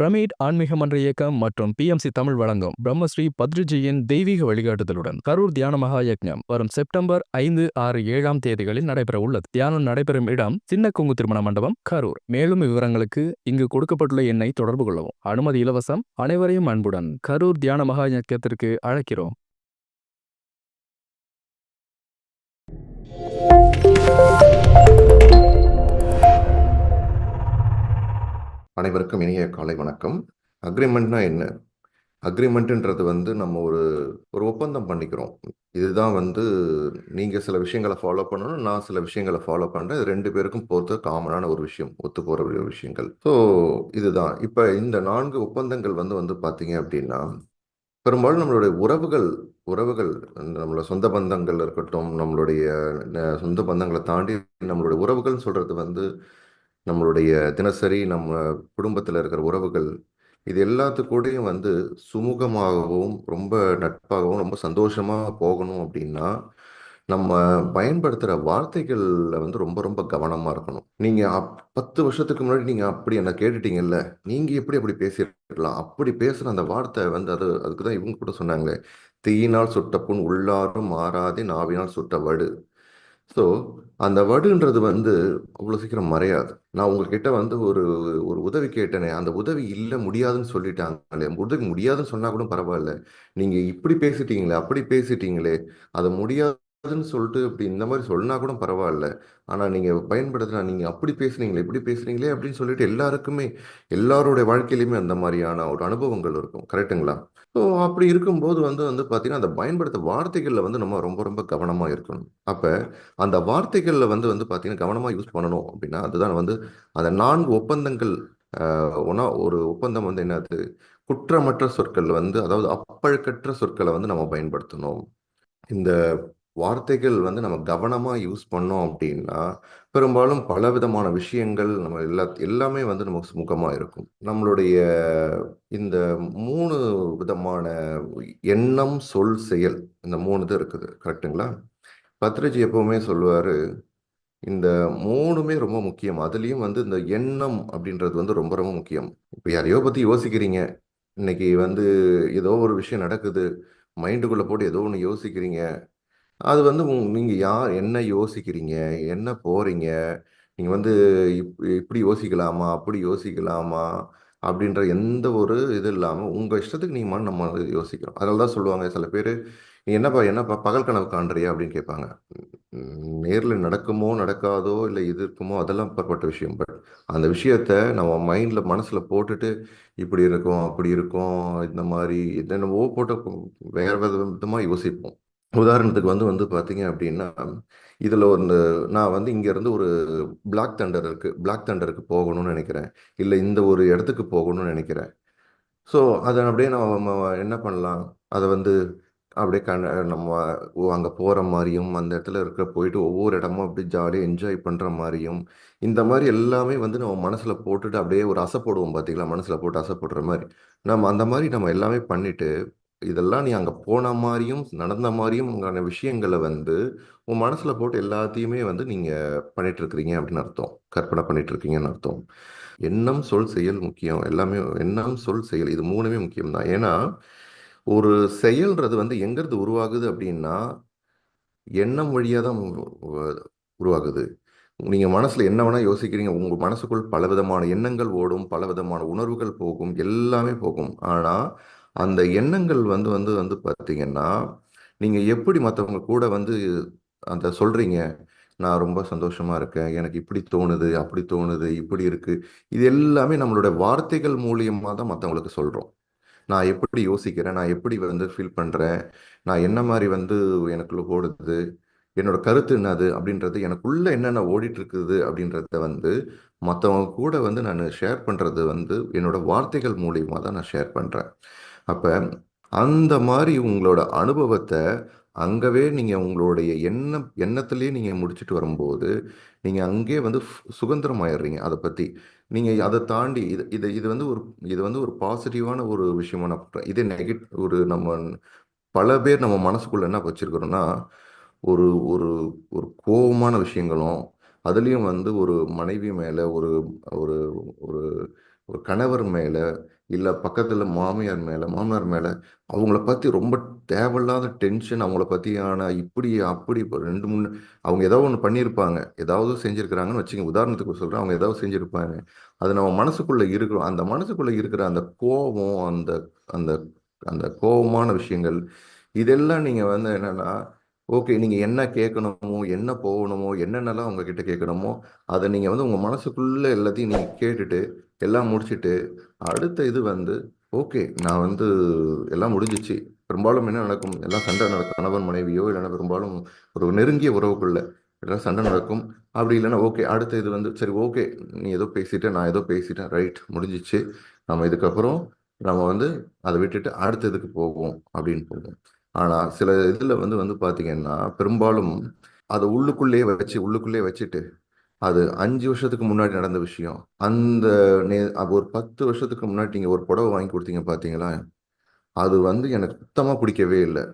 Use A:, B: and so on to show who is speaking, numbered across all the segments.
A: Pyramid ஆன்மீக மன்ற இயக்கம் மற்றும் பிஎம்சி தமிழ் வழங்கும் பிரம்மஸ்ரீ பத்ரிஜியின் தெய்வீக வழிகாட்டுதலுடன் கரூர் தியான மகா யக்ஞம் வரும் செப்டம்பர் ஐந்து ஆறு ஏழாம் தேதிகளில் நடைபெற உள்ளது. தியானம் நடைபெறும் இடம் சின்ன குங்கு திருமண மண்டபம் கரூர். மேலும் விவரங்களுக்கு இங்கு கொடுக்கப்பட்டுள்ள எண்ணை தொடர்பு கொள்ளவும். அனுமதி இலவசம் அனைவரையும் அன்புடன் கரூர் தியான மகா யக்ஞத்திற்கு அழைக்கிறோம்.
B: அனைவருக்கும் இனிய காலை வணக்கம். அக்ரிமெண்ட்னா என்ன? அக்ரிமெண்ட்ன்றது வந்து நம்ம ஒரு ஒரு ஒப்பந்தம் பண்ணிக்கிறோம். இதுதான் வந்து நீங்கள் சில விஷயங்களை ஃபாலோ பண்ணணும் நான் சில விஷயங்களை ஃபாலோ பண்ணுறேன் இது ரெண்டு பேருக்கும் பொறுத்த காமனான ஒரு விஷயம் ஒத்து போகிற விஷயங்கள். ஸோ இதுதான். இப்போ இந்த நான்கு ஒப்பந்தங்கள் வந்து வந்து பார்த்தீங்க அப்படின்னா பெரும்பாலும் நம்மளுடைய உறவுகள் உறவுகள் நம்மளோட சொந்த பந்தங்கள் இருக்கட்டும் நம்மளுடைய சொந்த பந்தங்களை தாண்டி நம்மளுடைய உறவுகள்னு சொல்கிறது வந்து நம்மளுடைய தினசரி நம்ம குடும்பத்தில் இருக்கிற உறவுகள் இது எல்லாத்துக்கூடையும் வந்து சுமூகமாகவும் ரொம்ப நட்பாகவும் ரொம்ப சந்தோஷமாக போகணும் அப்படின்னா நம்ம பயன்படுத்துகிற வார்த்தைகளில் வந்து ரொம்ப ரொம்ப கவனமாக இருக்கணும். நீங்கள் அப் பத்து வருஷத்துக்கு முன்னாடி நீங்கள் அப்படி என்ன கேட்டுட்டீங்கல்ல நீங்கள் எப்படி அப்படி பேசியிருக்கலாம்? அப்படி பேசுகிற அந்த வார்த்தை வந்து அது அதுக்கு தான் இவங்க கூட சொன்னாங்களே தீயினால் சுட்ட புண் உள்ளாரும் மாறாதே நாவினால் சுட்ட வடு. ஸோ அந்த வடுன்றது வந்து அவ்வளோ சீக்கிரம் மறையாது. நான் உங்ககிட்ட வந்து ஒரு ஒரு உதவி கேட்டேனே அந்த உதவி இல்லை முடியாதுன்னு சொல்லிட்டாங்களே உதவி முடியாதுன்னு சொன்னால் கூட பரவாயில்ல. நீங்கள் இப்படி பேசிட்டீங்களே அப்படி பேசிட்டீங்களே அது முடியாதுன்னு சொல்லிட்டு இப்படி இந்த மாதிரி சொன்னா கூட பரவாயில்ல. ஆனால் நீங்கள் பயன்படுத்தினா நீங்கள் அப்படி பேசுனீங்களே இப்படி பேசுனீங்களே அப்படின்னு சொல்லிட்டு எல்லாருக்குமே எல்லாருடைய வாழ்க்கையிலையுமே அந்த மாதிரியான ஒரு அனுபவங்கள் இருக்கும். கரெக்ட்டுங்களா ஸோ அப்படி இருக்கும்போது வந்து வந்து பார்த்தீங்கன்னா அந்த பயன்படுத்த வார்த்தைகளில் வந்து நம்ம ரொம்ப ரொம்ப கவனமாக இருக்கணும். அப்போ அந்த வார்த்தைகளில் வந்து வந்து பார்த்தீங்கன்னா கவனமாக யூஸ் பண்ணணும் அப்படின்னா அதுதான் வந்து அந்த நான்கு ஒப்பந்தங்கள் ஒன்றா ஒரு ஒப்பந்தம் வந்து என்னது? குற்றமற்ற சொற்கள் வந்து அதாவது அப்பழுக்கற்ற சொற்களை வந்து நம்ம பயன்படுத்தணும். இந்த வார்த்தைகள் வந்து நம்ம கவனமாக யூஸ் பண்ணோம் அப்படின்னா பெரும்பாலும் பல விதமான விஷயங்கள் நம்ம எல்லா எல்லாமே வந்து நமக்கு சுமூகமாக இருக்கும். நம்மளுடைய இந்த மூணு விதமான எண்ணம் சொல் செயல் இந்த மூணு இது இருக்குது. கரெக்ட்டுங்களா? பத்ரிஜி எப்பவுமே சொல்லுவார் இந்த மூணுமே ரொம்ப முக்கியம். அதுலேயும் வந்து இந்த எண்ணம் அப்படின்றது வந்து ரொம்ப ரொம்ப முக்கியம். இப்போ யாரையோ பற்றி யோசிக்கிறீங்க. இன்னைக்கு வந்து ஏதோ ஒரு விஷயம் நடக்குது. மைண்டுக்குள்ளே போட்டு ஏதோ ஒன்று யோசிக்கிறீங்க. அது வந்து உங்- நீங்க யார் என்ன யோசிக்கிறீங்க என்ன போறீங்க நீங்க வந்து இப் இப்படி யோசிக்கலாமா அப்படி யோசிக்கலாமா அப்படின்ற எந்த ஒரு இது இல்லாம உங்க இஷ்டத்துக்கு நீங்க மன நம்ம யோசிக்கிறோம். அதனால தான் சொல்லுவாங்க சில பேர் நீ என்னப்பா என்னப்பா பகல் கனவு காண்றியா? அப்படின்னு கேட்பாங்க. நேரில் நேர்ல நடக்குமோ நடக்காதோ இல்லை இது இருக்குமோ அதெல்லாம் அப்பாற்பட்ட விஷயம். பட் அந்த விஷயத்த நம்ம மைண்ட்ல மனசுல போட்டுட்டு இப்படி இருக்கும் அப்படி இருக்கும் இந்த மாதிரி என்னென்னவோ போட்டு வேற விதமா யோசிப்போம். உதாரணத்துக்கு வந்து வந்து பார்த்தீங்க அப்படின்னா இதில் ஒரு நான் வந்து இங்கேருந்து ஒரு பிளாக் தண்டர் இருக்குது பிளாக் தண்டருக்கு போகணும்னு நினைக்கிறேன். இல்லை இந்த ஒரு இடத்துக்கு போகணும்னு நினைக்கிறேன். ஸோ அதை அப்படியே நம்ம என்ன பண்ணலாம்? அதை வந்து அப்படியே கண் நம்ம அங்கே போகிற மாதிரியும் அந்த இடத்துல இருக்க போயிட்டு ஒவ்வொரு இடமும் அப்படியே ஜாலியாக என்ஜாய் பண்ணுற மாதிரியும் இந்த மாதிரி எல்லாமே வந்து நம்ம மனசில் போட்டுட்டு அப்படியே ஒரு அசை போடுவோம் பார்த்தீங்களா மனசில் போட்டு அசை போடுற மாதிரி. நம்ம அந்த மாதிரி நம்ம எல்லாமே பண்ணிவிட்டு இதெல்லாம் நீ அங்கே போன மாதிரியும் நடந்த மாதிரியும் உண்டான விஷயங்களை வந்து உன் மனசில் போட்டு எல்லாத்தையுமே வந்து நீங்கள் பண்ணிட்டு இருக்கிறீங்க அப்படின்னு அர்த்தம். கற்பனை பண்ணிட்டு இருக்கீங்கன்னு அர்த்தம். எண்ணம் சொல் செயல் முக்கியம். எல்லாமே எண்ணம் சொல் செயல் இது மூணுமே முக்கியம் தான் ஏன்னா ஒரு செயல்ன்றது வந்து எங்கேருந்து உருவாகுது அப்படின்னா எண்ணம் வழியாக தான் உருவாகுது. நீங்கள் மனசில் என்ன வேணால் யோசிக்கிறீங்க. உங்கள் மனசுக்குள் பலவிதமான எண்ணங்கள் ஓடும் பலவிதமான உணர்வுகள் போகும் எல்லாமே போகும். ஆனால் அந்த எண்ணங்கள் வந்து வந்து வந்து பார்த்தீங்கன்னா நீங்கள் எப்படி மற்றவங்க கூட வந்து அந்த சொல்கிறீங்க நான் ரொம்ப சந்தோஷமாக இருக்கேன். எனக்கு இப்படி தோணுது அப்படி தோணுது இப்படி இருக்குது இது எல்லாமே நம்மளோட வார்த்தைகள் மூலியமாக தான் மற்றவங்களுக்கு சொல்கிறோம் நான் எப்படி யோசிக்கிறேன்? நான் எப்படி வந்து ஃபீல் பண்ணுறேன் நான் என்ன மாதிரி வந்து எனக்குள்ள ஓடுது? என்னோட கருத்து என்னது அப்படின்றது எனக்குள்ள என்னென்ன ஓடிட்டு இருக்குது அப்படின்றத வந்து மற்றவங்க கூட வந்து நான் ஷேர் பண்ணுறது வந்து என்னோட வார்த்தைகள் மூலியமாக தான் நான் ஷேர் பண்ணுறேன் அப்போ அந்த மாதிரி உங்களோட அனுபவத்தை அங்கவே நீங்கள் உங்களுடைய எண்ணம் எண்ணத்துலேயே நீங்கள் முடிச்சுட்டு வரும்போது நீங்கள் அங்கே வந்து சுதந்திரமாயிடுறீங்க அதை பற்றி நீங்கள் அதை தாண்டி இது இது இது வந்து ஒரு இது வந்து ஒரு பாசிட்டிவான ஒரு விஷயமா நான் இதே நெகட்டிவ் ஒரு நம்ம பல பேர் நம்ம மனசுக்குள்ளே என்ன வச்சிருக்கிறோம்னா ஒரு ஒரு ஒரு கோபமான விஷயங்களும் அதுலேயும் வந்து ஒரு மனைவி மேலே ஒரு ஒரு ஒரு ஒரு கணவர் மேலே இல்லை பக்கத்தில் மாமியார் மேலே மாமனார் மேலே அவங்கள பற்றி ரொம்ப தேவையில்லாத டென்ஷன் அவங்கள பற்றியான இப்படி அப்படி இப்போ ரெண்டு மூணு அவங்க ஏதாவது ஒன்று பண்ணியிருப்பாங்க. ஏதாவது செஞ்சுருக்கிறாங்கன்னு வச்சுங்க உதாரணத்துக்கு சொல்கிறேன் அவங்க ஏதாவது செஞ்சுருப்பாங்க. அது நம்ம மனசுக்குள்ளே இருக்கிறோம். அந்த மனசுக்குள்ளே இருக்கிற அந்த கோபம் அந்த அந்த அந்த கோபமான விஷயங்கள் இதெல்லாம் நீங்கள் வந்து என்னென்னா ஓகே நீங்கள் என்ன கேட்கணுமோ என்ன போகணுமோ என்னென்னலாம் உங்ககிட்ட கேட்கணுமோ அதை நீங்கள் வந்து உங்கள் மனசுக்குள்ளே எல்லாத்தையும் நீங்கள் கேட்டுட்டு எல்லாம் முடிச்சுட்டு அடுத்த இது வந்து ஓகே நான் வந்து எல்லாம் முடிஞ்சிச்சு. பெரும்பாலும் என்ன நடக்கும்? எல்லாம் சண்டை நடக்கும். கணவன் மனைவியோ இல்லைன்னா பெரும்பாலும் ஒரு நெருங்கிய உறவுக்குள்ள எல்லாம் சண்டை நடக்கும். அப்படி இல்லைன்னா ஓகே அடுத்த இது வந்து சரி ஓகே நீ ஏதோ பேசிட்ட நான் ஏதோ பேசிட்டேன். ரைட் முடிஞ்சிச்சு. நம்ம இதுக்கப்புறம் நம்ம வந்து அதை விட்டுட்டு அடுத்த இதுக்கு போவோம் அப்படின்னு போவோம். ஆனால் சில இதில் வந்து வந்து பார்த்தீங்கன்னா பெரும்பாலும் அதை உள்ளுக்குள்ளேயே வச்சு உள்ளுக்குள்ளேயே வச்சுட்டு அது அஞ்சு வருஷத்துக்கு முன்னாடி நடந்த விஷயம். அந்த நே ஒரு பத்து வருஷத்துக்கு முன்னாடி நீங்கள் ஒரு புடவை வாங்கி கொடுத்தீங்க பார்த்தீங்களா அது வந்து எனக்கு சுத்தமாக பிடிக்கவே இல்லை.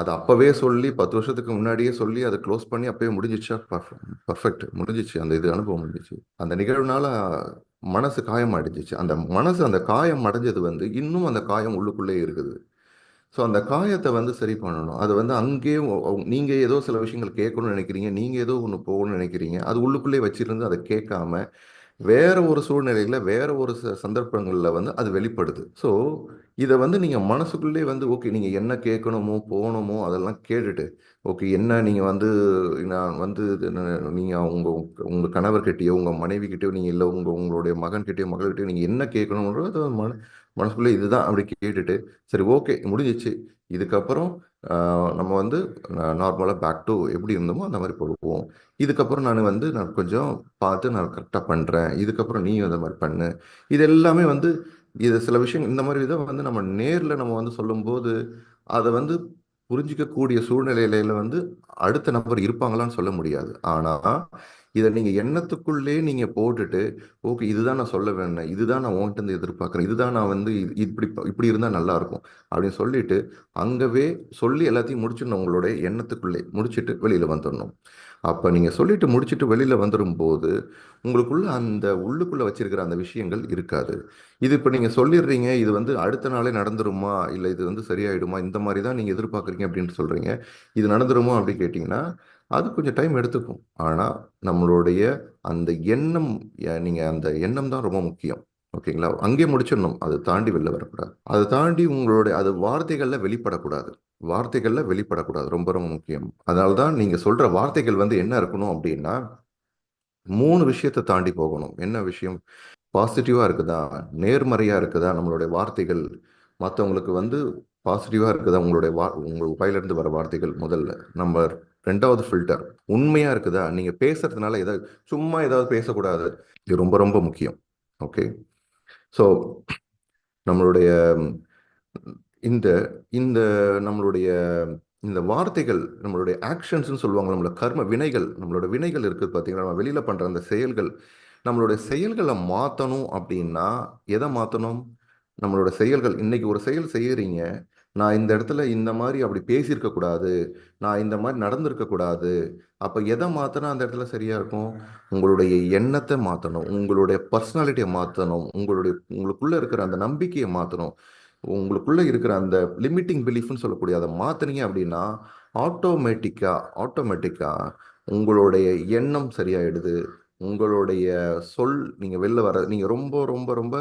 B: அது அப்போவே சொல்லி பத்து வருஷத்துக்கு முன்னாடியே சொல்லி அதை க்ளோஸ் பண்ணி அப்பயே முடிஞ்சிச்சா? பர்ஃபெக்ட் முடிஞ்சிச்சு. அந்த இது அனுபவம் முடிஞ்சிச்சு. அந்த நிகழ்வுனால மனசு காயம் அடைஞ்சிச்சு அந்த மனசு அந்த காயம் அடைஞ்சது வந்து இன்னும் அந்த காயம் உள்ளுக்குள்ளே இருக்குது. ஸோ அந்த காயத்தை வந்து சரி பண்ணணும். அது வந்து அங்கேயும் நீங்கள் ஏதோ சில விஷயங்கள் கேட்கணும்னு நினைக்கிறீங்க. நீங்கள் ஏதோ ஒன்று போகணும்னு நினைக்கிறீங்க. அது உள்ளுக்குள்ளே வச்சிருந்து அதை கேட்காம வேற ஒரு சூழ்நிலையில் வேற ஒரு ச சந்தர்ப்பங்களில் வந்து அது வெளிப்படுது. ஸோ இதை வந்து நீங்கள் மனசுக்குள்ளே வந்து ஓகே நீங்கள் என்ன கேட்கணுமோ போகணுமோ அதெல்லாம் கேட்டுட்டு ஓகே என்ன நீங்கள் வந்து நான் வந்து நீங்கள் உங்கள் உங்கள் கணவர்கிட்டயோ உங்கள் மனைவிக்கிட்டயோ நீங்கள் இல்லை உங்கள் உங்களுடைய மகன்கிட்டயோ மகள்கிட்டயோ நீங்கள் என்ன கேட்கணுன்றது மன மனசுக்குள்ளே இதுதான் அப்படி கேட்டுட்டு சரி ஓகே முடிஞ்சிச்சு. இதுக்கப்புறம் நம்ம வந்து நார்மலாக பேக் டு எப்படி இருந்தோமோ அந்த மாதிரி போடுவோம். இதுக்கப்புறம் நான் வந்து நான் கொஞ்சம் பார்த்து நான் கரெக்டாக பண்ணுறேன் இதுக்கப்புறம் நீயும் அந்த மாதிரி பண்ணு. இது எல்லாமே வந்து இது சில விஷயம் இந்த மாதிரி இதை வந்து நம்ம நேரில் நம்ம வந்து சொல்லும்போது அதை வந்து புரிஞ்சிக்கக்கூடிய சூழ்நிலையில வந்து அடுத்த நபர் இருப்பாங்களான்னு சொல்ல முடியாது. ஆனால் இதை நீங்கள் எண்ணத்துக்குள்ளே நீங்கள் போட்டுட்டு ஓகே இதுதான் நான் சொல்ல வேணேன். இதுதான் நான் உன்கிட்ட எதிர்பார்க்குறேன். இதுதான் நான் வந்து இப்படி இப்படி இருந்தால் நல்லாயிருக்கும் அப்படின்னு சொல்லிட்டு அங்கவே சொல்லி எல்லாத்தையும் முடிச்சிடணும் உங்களுடைய எண்ணத்துக்குள்ளே. முடிச்சுட்டு வெளியில் வந்துடணும். அப்போ நீங்கள் சொல்லிட்டு முடிச்சுட்டு வெளியில் வந்துடும் போது உங்களுக்குள்ள அந்த உள்ளுக்குள்ளே வச்சிருக்கிற அந்த விஷயங்கள் இருக்காது. இது இப்போ நீங்கள் சொல்லிடுறீங்க இது வந்து அடுத்த நாளே நடந்துருமா? இல்லை இது வந்து சரியாயிடுமா? இந்த மாதிரி தான் நீங்கள் எதிர்பார்க்குறீங்க அப்படின்ட்டு சொல்கிறீங்க இது நடந்துருமா அப்படின்னு கேட்டிங்கன்னா அது கொஞ்சம் டைம் எடுத்துக்கும். ஆனால் நம்மளுடைய அந்த எண்ணம் நீங்கள் அந்த எண்ணம் தான் ரொம்ப முக்கியம். ஓகேங்களா? அங்கே முடிச்சிடணும். அதை தாண்டி வெளில வரக்கூடாது. அதை தாண்டி உங்களுடைய அது வார்த்தைகளில் வெளிப்படக்கூடாது. வார்த்தைகளில் வெளிப்படக்கூடாது. ரொம்ப ரொம்ப முக்கியம். அதனால தான் நீங்கள் சொல்கிற வார்த்தைகள் வந்து என்ன இருக்கணும் அப்படின்னா மூணு விஷயத்தை தாண்டி போகணும். என்ன விஷயம்? பாசிட்டிவாக இருக்குதா? நேர்மறையாக இருக்குதா? நம்மளுடைய வார்த்தைகள். மற்றவங்களுக்கு வந்து பாசிட்டிவாக இருக்குதா? உங்களுடைய வா உங்கள் வாயிலிருந்து வர வார்த்தைகள் முதல்ல. நம்பர் ரெண்டாவது ஃபில்டர் உண்மையாக இருக்குதா? நீங்கள் பேசுறதுனால ஏதாவது சும்மா ஏதாவது பேசக்கூடாது. இது ரொம்ப ரொம்ப முக்கியம். ஓகே ஸோ நம்மளுடைய இந்த இந்த நம்மளுடைய இந்த வார்த்தைகள் நம்மளுடைய ஆக்ஷன்ஸ்னு சொல்லுவாங்க நம்மளோட கர்ம வினைகள் நம்மளோட வினைகள் இருக்குது பார்த்தீங்கன்னா நம்ம வெளியில் பண்ணுற அந்த செயல்கள். நம்மளுடைய செயல்களை மாற்றணும் அப்படின்னா எதை மாற்றணும் நம்மளோட செயல்கள். இன்னைக்கு ஒரு செயல் செய்கிறீங்க நான் இந்த இடத்துல இந்த மாதிரி அப்படி பேசியிருக்க கூடாது நான் இந்த மாதிரி நடந்திருக்க கூடாது அப்போ எதை மாற்றினா அந்த இடத்துல சரியா இருக்கும்? உங்களுடைய எண்ணத்தை மாற்றணும் உங்களுடைய பர்சனாலிட்டியை மாற்றணும் உங்களுடைய உங்களுக்குள்ள இருக்கிற அந்த நம்பிக்கையை மாற்றணும் உங்களுக்குள்ள இருக்கிற அந்த லிமிட்டிங் பிலீஃப்னு சொல்லக்கூடிய அதை மாற்றினீங்க அப்படின்னா ஆட்டோமேட்டிக்கா ஆட்டோமேட்டிக்கா உங்களுடைய எண்ணம் சரியாயிடுது. உங்களுடைய சொல் நீங்கள் வெளில வர நீங்கள் ரொம்ப ரொம்ப ரொம்ப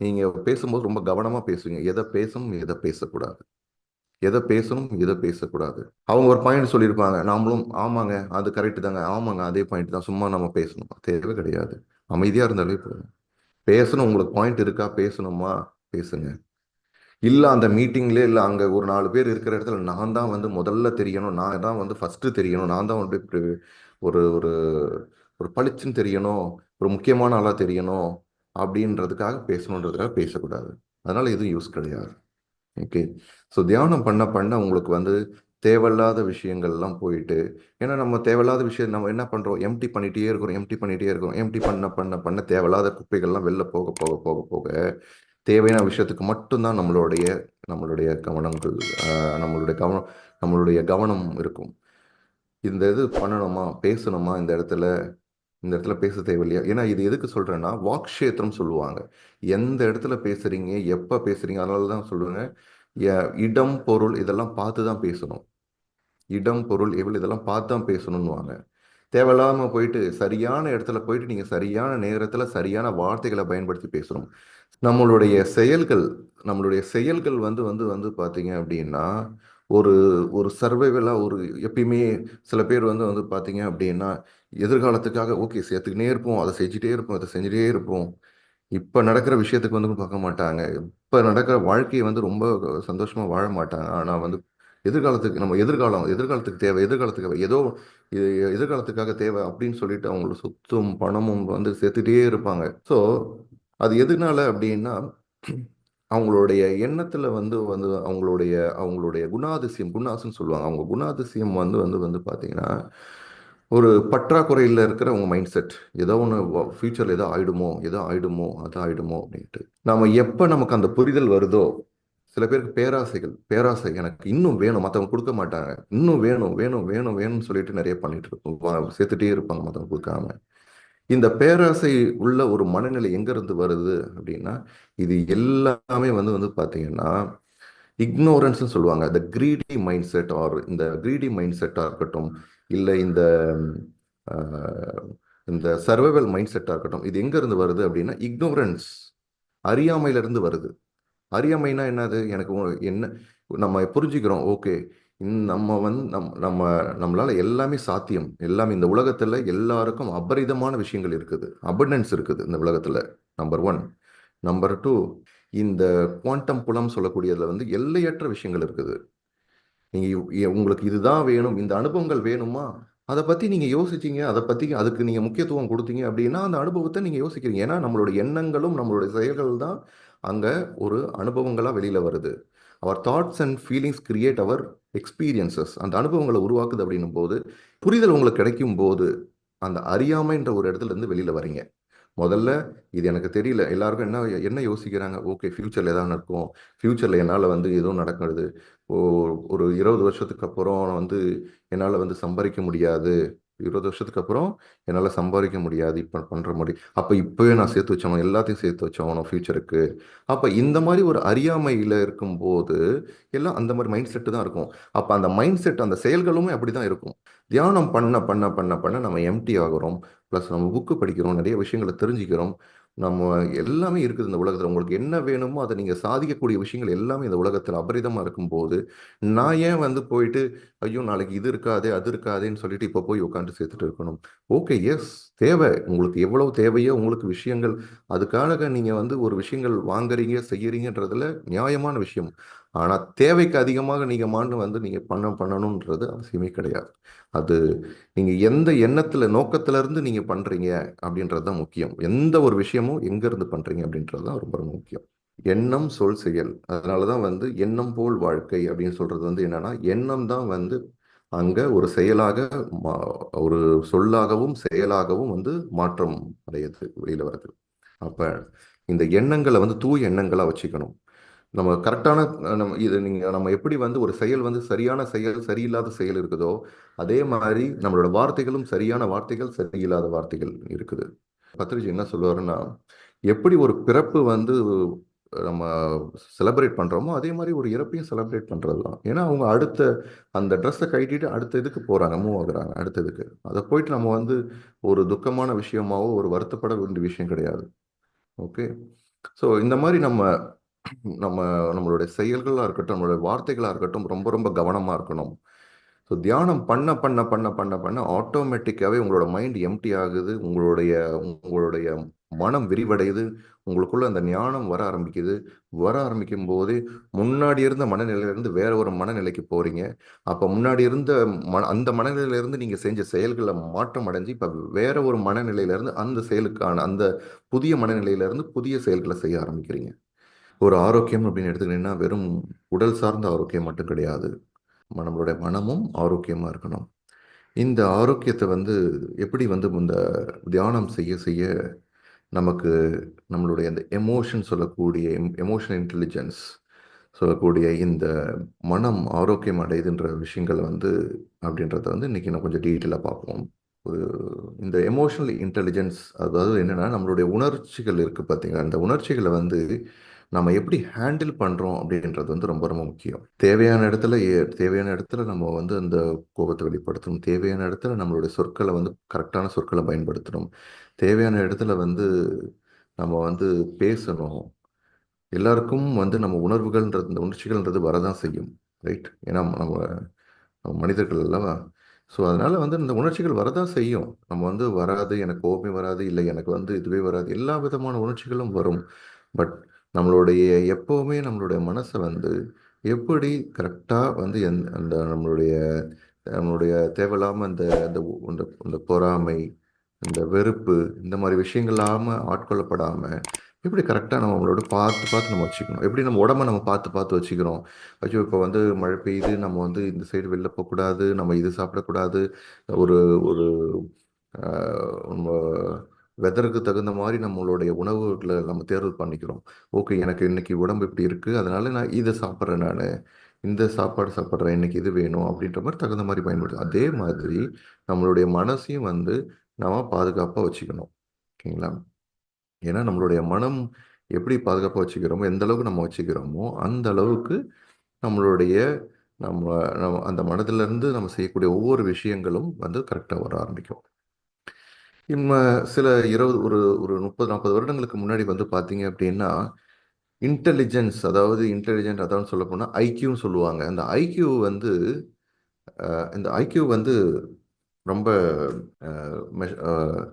B: நீங்கள் பேசும்போது ரொம்ப கவனமாக பேசுவீங்க. எதை பேசணும் எதை பேசக்கூடாது. எதை பேசணும் எதை பேசக்கூடாது. அவங்க ஒரு பாயிண்ட் சொல்லியிருப்பாங்க. நாமளும் ஆமாங்க அது கரெக்டு தாங்க. ஆமாங்க அதே பாயிண்ட் தான். சும்மா நம்ம பேசணும். தேவை கிடையாது. அமைதியாக இருந்தாலே போதும். பேசணும் உங்களுக்கு பாயிண்ட் இருக்கா? பேசணுமா? பேசுங்க. இல்லை அந்த மீட்டிங்லேயே இல்லை அங்கே ஒரு நாலு பேர் இருக்கிற இடத்துல நான் தான் வந்து முதல்ல தெரியணும். நான் தான் வந்து ஃபஸ்ட்டு தெரியணும். நான் தான் வந்து ஒரு ஒரு ஒரு பளிச்சுன்னு தெரியணும். ஒரு முக்கியமான ஆளாக தெரியணும். அப்படின்றதுக்காக பேசணுன்றதுக்காக பேசக்கூடாது. அதனால் எதுவும் யூஸ் கிடையாது. ஓகே ஸோ தியானம் பண்ண பண்ண உங்களுக்கு வந்து தேவையில்லாத விஷயங்கள்லாம் போயிட்டு ஏன்னா நம்ம தேவையில்லாத விஷயம் நம்ம என்ன பண்ணுறோம் எம்டி பண்ணிகிட்டே இருக்கிறோம் எம்டி பண்ணிகிட்டே இருக்கிறோம். எம்டி பண்ண பண்ண பண்ண தேவையில்லாத குப்பைகள்லாம் வெளில போக போக போக போக தேவையான விஷயத்துக்கு மட்டும்தான் நம்மளுடைய நம்மளுடைய கவனங்கள் நம்மளுடைய கவனம் நம்மளுடைய கவனம் இருக்கும். இந்த இது பண்ணணுமா? பேசணுமா? இந்த இடத்துல இந்த இடத்துல பேச தேவையில்லையா? ஏன்னா இது எதுக்கு சொல்றேன்னா வாக்ஷேத்திரம் சொல்லுவாங்க. எந்த இடத்துல பேசுறீங்க? எப்ப பேசுறீங்க? அதனால தான் சொல்லுவேங்க இடம் பொருள் இதெல்லாம் பார்த்து தான் பேசணும். இடம் பொருள் எவ்வளவு இதெல்லாம் பார்த்து தான் பேசணும்னுவாங்க. தேவையில்லாம போயிட்டு சரியான இடத்துல போயிட்டு நீங்க சரியான நேரத்துல சரியான வார்த்தைகளை பயன்படுத்தி பேசணும். நம்மளுடைய செயல்கள் நம்மளுடைய செயல்கள் வந்து வந்து வந்து பாத்தீங்க அப்படின்னா ஒரு ஒரு சர்வைவலாக ஒரு எப்பயுமே சில பேர் வந்து வந்து பார்த்தீங்க அப்படின்னா எதிர்காலத்துக்காக ஓகே சேர்த்துக்கிட்டே இருப்போம் அதை செஞ்சுட்டே இருப்போம் அதை செஞ்சுட்டே இருப்போம். இப்போ நடக்கிற விஷயத்துக்கு வந்து பார்க்க மாட்டாங்க. இப்போ நடக்கிற வாழ்க்கையை வந்து ரொம்ப சந்தோஷமாக வாழ மாட்டாங்க. ஆனால் வந்து எதிர்காலத்துக்கு நம்ம எதிர்காலம் எதிர்காலத்துக்கு தேவை எதிர்காலத்துக்கு ஏதோ இது எதிர்காலத்துக்காக தேவை அப்படின்னு சொல்லிட்டு அவங்களோட சொத்தும் பணமும் வந்து சேர்த்துட்டே இருப்பாங்க. ஸோ அது எதனால அப்படின்னா அவங்களுடைய எண்ணத்துல வந்து வந்து அவங்களுடைய அவங்களுடைய குணாதிசயம் குணாசுன்னு சொல்லுவாங்க. அவங்க குணாதிசயம் வந்து வந்து வந்து பார்த்தீங்கன்னா ஒரு பற்றாக்குறையில் இருக்கிற உங்க மைண்ட் செட் ஏதோ ஒன்று ஃபியூச்சரில் ஏதோ ஆயிடுமோ ஏதோ ஆயிடுமோ அது ஆயிடுமோ அப்படின்ட்டு. நாம எப்போ நமக்கு அந்த புரிதல் வருதோ சில பேருக்கு பேராசைகள் பேராசை எனக்கு இன்னும் வேணும் மற்றவங்க கொடுக்க மாட்டாங்க. இன்னும் வேணும் வேணும் வேணும் வேணும்னு சொல்லிட்டு நிறைய பண்ணிட்டு இருப்போம். சேர்த்துட்டே இருப்பாங்க மற்றவங்க கொடுக்காம. இந்த பேராசை உள்ள ஒரு மனநிலை எங்கேருந்து வருது அப்படின்னா இது எல்லாமே வந்து வந்து பார்த்தீங்கன்னா இக்னோரன்ஸ்னு சொல்லுவாங்க. இந்த கிரீடி மைண்ட் செட் ஆர் இந்த கிரீடி மைண்ட் செட்டாக இருக்கட்டும் இல்லை இந்த இந்த சர்வைவல் மைண்ட் செட்டாக இருக்கட்டும் இது எங்கேருந்து வருது அப்படின்னா இக்னோரன்ஸ் அறியாமையிலேருந்து வருது. அறியாமைனா என்னது? எனக்கு என்ன நம்ம புரிஞ்சுக்கிறோம் ஓகே. நம்ம வந்து நம் நம்ம நம்மளால எல்லாமே சாத்தியம். எல்லாமே இந்த உலகத்துல எல்லாருக்கும் அபரிதமான விஷயங்கள் இருக்குது. அபண்டன்ஸ் இருக்குது இந்த உலகத்துல நம்பர் ஒன் நம்பர் டூ இந்த குவாண்டம் புலம் சொல்லக்கூடியதுல வந்து எல்லையற்ற விஷயங்கள் இருக்குது. நீங்கள் உங்களுக்கு இதுதான் வேணும் இந்த அனுபவங்கள் வேணுமா? அதை பற்றி நீங்கள் யோசிச்சீங்க அதை பற்றி அதுக்கு நீங்கள் முக்கியத்துவம் கொடுத்தீங்க அப்படின்னா அந்த அனுபவத்தை நீங்கள் யோசிக்கிறீங்க. ஏன்னா நம்மளுடைய எண்ணங்களும் நம்மளுடைய செயல்கள் தான் அங்கே ஒரு அனுபவங்களாக வெளியில் வருது. அவர் தாட்ஸ் அண்ட் ஃபீலிங்ஸ் கிரியேட் அவர் எக்ஸ்பீரியன்சஸ் அந்த அனுபவங்களை உருவாக்குது அப்படின்னும் போது புரிதல் உங்களுக்கு கிடைக்கும் போது அந்த அறியாமைன்ற ஒரு இடத்துல இருந்து வெளியில் வரீங்க முதல்ல இது எனக்கு தெரியல. எல்லாருக்கும் என்ன என்ன யோசிக்கிறாங்க? ஓகே ஃப்யூச்சரில் ஏதாவது நடக்கும். ஃப்யூச்சரில் என்னால் வந்து எதுவும் நடக்கிறது? ஓ- ஒரு இருபது வருஷத்துக்கு அப்புறம் வந்து என்னால் வந்து சம்பாதிக்க முடியாது. இருபது வருஷத்துக்கு அப்புறம் என்னால் சம்பாதிக்க முடியாது. இப்போ பண்ணுற மாதிரி. அப்போ இப்போவே நான் சேர்த்து வச்சவன் எல்லாத்தையும் சேர்த்து வச்சவனும் ஃபியூச்சருக்கு அப்போ இந்த மாதிரி ஒரு அறியாமையில் இருக்கும்போது எல்லாம் அந்த மாதிரி மைண்ட் செட்டு தான் இருக்கும். அப்போ அந்த மைண்ட் செட் அந்த செயல்களுமே அப்படி தான் இருக்கும். தியானம் பண்ண பண்ண பண்ண பண்ண நம்ம எம்டி ஆகுறோம். ப்ளஸ் நம்ம புக்கு படிக்கிறோம். நிறைய விஷயங்களை தெரிஞ்சுக்கிறோம். நம்ம எல்லாமே இருக்குது இந்த உலகத்தில். உங்களுக்கு என்ன வேணுமோ அதை நீங்கள் சாதிக்கக்கூடிய விஷயங்கள் எல்லாமே இந்த உலகத்தில் அபரிதமாக இருக்கும்போது நான் ஏன் வந்து போயிட்டு ஐயோ நாளைக்கு இது இருக்காதே அது இருக்காதேன்னு சொல்லிட்டு இப்போ போய் உட்காந்து சேர்த்துட்டு இருக்கணும்? ஓகே எஸ் தேவை. உங்களுக்கு எவ்வளவு தேவையோ உங்களுக்கு விஷயங்கள் அதுக்காக நீங்கள் வந்து ஒரு விஷயங்கள் வாங்குறீங்க செய்யறீங்கன்றதுல நியாயமான விஷயம். ஆனால் தேவைக்கு அதிகமாக நீங்கள் மாண்டு வந்து நீங்கள் பண்ண பண்ணணுன்றது அவசியமே கிடையாது. அது நீங்கள் எந்த எண்ணத்தில் நோக்கத்திலிருந்து நீங்கள் பண்ணுறீங்க அப்படின்றது தான் முக்கியம். எந்த ஒரு விஷயமும் எங்கேருந்து பண்ணுறீங்க அப்படின்றது தான் ரொம்ப ரொம்ப முக்கியம். எண்ணம் சொல் செயல். அதனாலதான் வந்து எண்ணம் போல் வாழ்க்கை அப்படின்னு சொல்கிறது வந்து என்னென்னா எண்ணம் தான் வந்து அங்கே ஒரு செயலாக மா- ஒரு சொல்லாகவும் செயலாகவும் வந்து மாற்றம் அடையுது வெளியில் வருது அப்போ இந்த எண்ணங்களை வந்து தூய எண்ணங்களாக வச்சுக்கணும். நம்ம கரெக்டான நம்ம இது நீங்கள் நம்ம எப்படி வந்து ஒரு செயல் வந்து சரியான செயல் சரியில்லாத செயல் இருக்குதோ அதே மாதிரி நம்மளோட வார்த்தைகளும் சரியான வார்த்தைகள் சரியில்லாத வார்த்தைகள் இருக்குது. பத்ரிஜி என்ன சொல்லுவாருன்னா எப்படி ஒரு பிறப்பு வந்து நம்ம செலப்ரேட் பண்ணுறோமோ அதே மாதிரி ஒரு இறப்பையும் செலப்ரேட் பண்ணுறது தான். ஏன்னா அவங்க அடுத்த அந்த ட்ரெஸ்ஸை கட்டிட்டு அடுத்த இதுக்கு போகிறாங்க மூவ் ஆகுறாங்க அடுத்த இதுக்கு. அதை போயிட்டு நம்ம வந்து ஒரு துக்கமான விஷயமாவோ ஒரு வருத்தப்பட வேண்டிய விஷயம் கிடையாது. ஓகே? ஸோ இந்த மாதிரி நம்ம நம்ம நம்மளுடைய செயல்களாக இருக்கட்டும் நம்மளுடைய வார்த்தைகளாக இருக்கட்டும் ரொம்ப ரொம்ப கவனமாக இருக்கணும். ஸோ தியானம் பண்ண பண்ண பண்ண பண்ண பண்ண ஆட்டோமேட்டிக்காகவே உங்களோட மைண்ட் எம்டி ஆகுது. உங்களுடைய உங்களுடைய மனம் விரிவடையுது. உங்களுக்குள்ள அந்த ஞானம் வர ஆரம்பிக்குது. வர ஆரம்பிக்கும் போதே முன்னாடி இருந்த மனநிலையிலேருந்து வேற ஒரு மனநிலைக்கு போறீங்க. அப்போ முன்னாடி இருந்த மன அந்த மனநிலையிலேருந்து நீங்க செஞ்ச செயல்களை மாற்றம் அடைஞ்சு இப்போ வேற ஒரு மனநிலையிலேருந்து அந்த செயலுக்கான அந்த புதிய மனநிலையிலேருந்து புதிய செயல்களை செய்ய ஆரம்பிக்கிறீங்க. ஒரு ஆரோக்கியம் அப்படின்னு எடுத்துக்கிட்டீங்கன்னா வெறும் உடல் சார்ந்த ஆரோக்கியம் மட்டும் கிடையாது. நம்மளுடைய மனமும் ஆரோக்கியமாக இருக்கணும். இந்த ஆரோக்கியத்தை வந்து எப்படி வந்து இந்த தியானம் செய்ய செய்ய நமக்கு நம்மளுடைய அந்த எமோஷன் சொல்லக்கூடிய எமோஷன் இன்டெலிஜென்ஸ் சொல்லக்கூடிய இந்த மனம் ஆரோக்கியம் அடையுதுன்ற விஷயங்கள் வந்து அப்படின்றத வந்து இன்னைக்கு நான் கொஞ்சம் டீட்டெயிலாக பார்ப்போம். ஒரு இந்த எமோஷனல் இன்டெலிஜென்ஸ் அதாவது என்னென்னா நம்மளுடைய உணர்ச்சிகள் இருக்குது பார்த்தீங்களா அந்த உணர்ச்சிகளை வந்து நம்ம எப்படி ஹேண்டில் பண்ணுறோம் அப்படின்றது வந்து ரொம்ப ரொம்ப முக்கியம். தேவையான இடத்துல ஏ- தேவையான இடத்துல நம்ம வந்து அந்த கோபத்தை வெளிப்படுத்தணும். தேவையான இடத்துல நம்மளுடைய சொற்களை வந்து கரெக்டான சொற்களை பயன்படுத்தணும். தேவையான இடத்துல வந்து நம்ம வந்து பேசணும். எல்லாருக்கும் வந்து நம்ம உணர்வுகள்ன்றது இந்த உணர்ச்சிகள்ன்றது வரதான் செய்யும் ரைட் ஏன்னா நம்ம நம்ம மனிதர்கள் அல்லவா? ஸோ அதனால வந்து இந்த உணர்ச்சிகள் வரதான் செய்யும். நம்ம வந்து வராது எனக்கு கோபமே வராது இல்லை எனக்கு வந்து இதுவே வராது. எல்லா விதமான உணர்ச்சிகளும் வரும். பட் நம்மளுடைய எப்போவுமே நம்மளுடைய மனசை வந்து எப்படி கரெக்டாக வந்து எந் அந்த நம்மளுடைய நம்மளுடைய தேவையில்லாமல் அந்த அந்த இந்த இந்த பொறாமை இந்த வெறுப்பு இந்த மாதிரி விஷயங்கள் இல்லாமல் ஆட்கொள்ளப்படாமல் எப்படி கரெக்டாக நம்ம நம்மளோட பார்த்து பார்த்து நம்ம வச்சுக்கணும்? எப்படி நம்ம உடம்ப நம்ம பார்த்து பார்த்து வச்சுக்கிறோம்? வச்சு இப்போ வந்து மழை பெய்யுது நம்ம வந்து இந்த சைடு வெளில போகக்கூடாது நம்ம இது சாப்பிடக்கூடாது ஒரு ஒரு நம்ம வெதருக்கு தகுந்த மாதிரி நம்மளுடைய உணவுகளை நம்ம தேர்வு பண்ணிக்கிறோம். ஓகே எனக்கு இன்னைக்கு உடம்பு இப்படி இருக்கு அதனால நான் இதை சாப்பிட்றேன் நான் இந்த சாப்பாடு சாப்பிட்றேன் இன்னைக்கு இது வேணும் அப்படின்ற மாதிரி தகுந்த மாதிரி பயன்படுத்தும் அதே மாதிரி நம்மளுடைய மனசையும் வந்து நாம பாதுகாப்பாக வச்சுக்கணும். ஓகேங்களா? ஏன்னா நம்மளுடைய மனம் எப்படி பாதுகாப்பாக வச்சுக்கிறோமோ எந்த அளவுக்கு நம்ம வச்சுக்கிறோமோ அந்த அளவுக்கு நம்மளுடைய நம்ம நம்ம அந்த மனதிலிருந்து நம்ம செய்யக்கூடிய ஒவ்வொரு விஷயங்களும் வந்து கரெக்டாக வர ஆரம்பிக்கும். இம்ம சில இருபது ஒரு ஒரு முப்பது நாற்பது வருடங்களுக்கு முன்னாடி வந்து பார்த்தீங்க அப்படின்னா இன்டெலிஜென்ஸ் அதாவது இன்டெலிஜென்ட் அதான் சொல்ல போனால் ஐக்கியூன்னு சொல்லுவாங்க. அந்த ஐக்கியூ வந்து அஹ், இந்த ஐக்கியூ வந்து ரொம்ப அஹ், மெஷ்- அஹ்,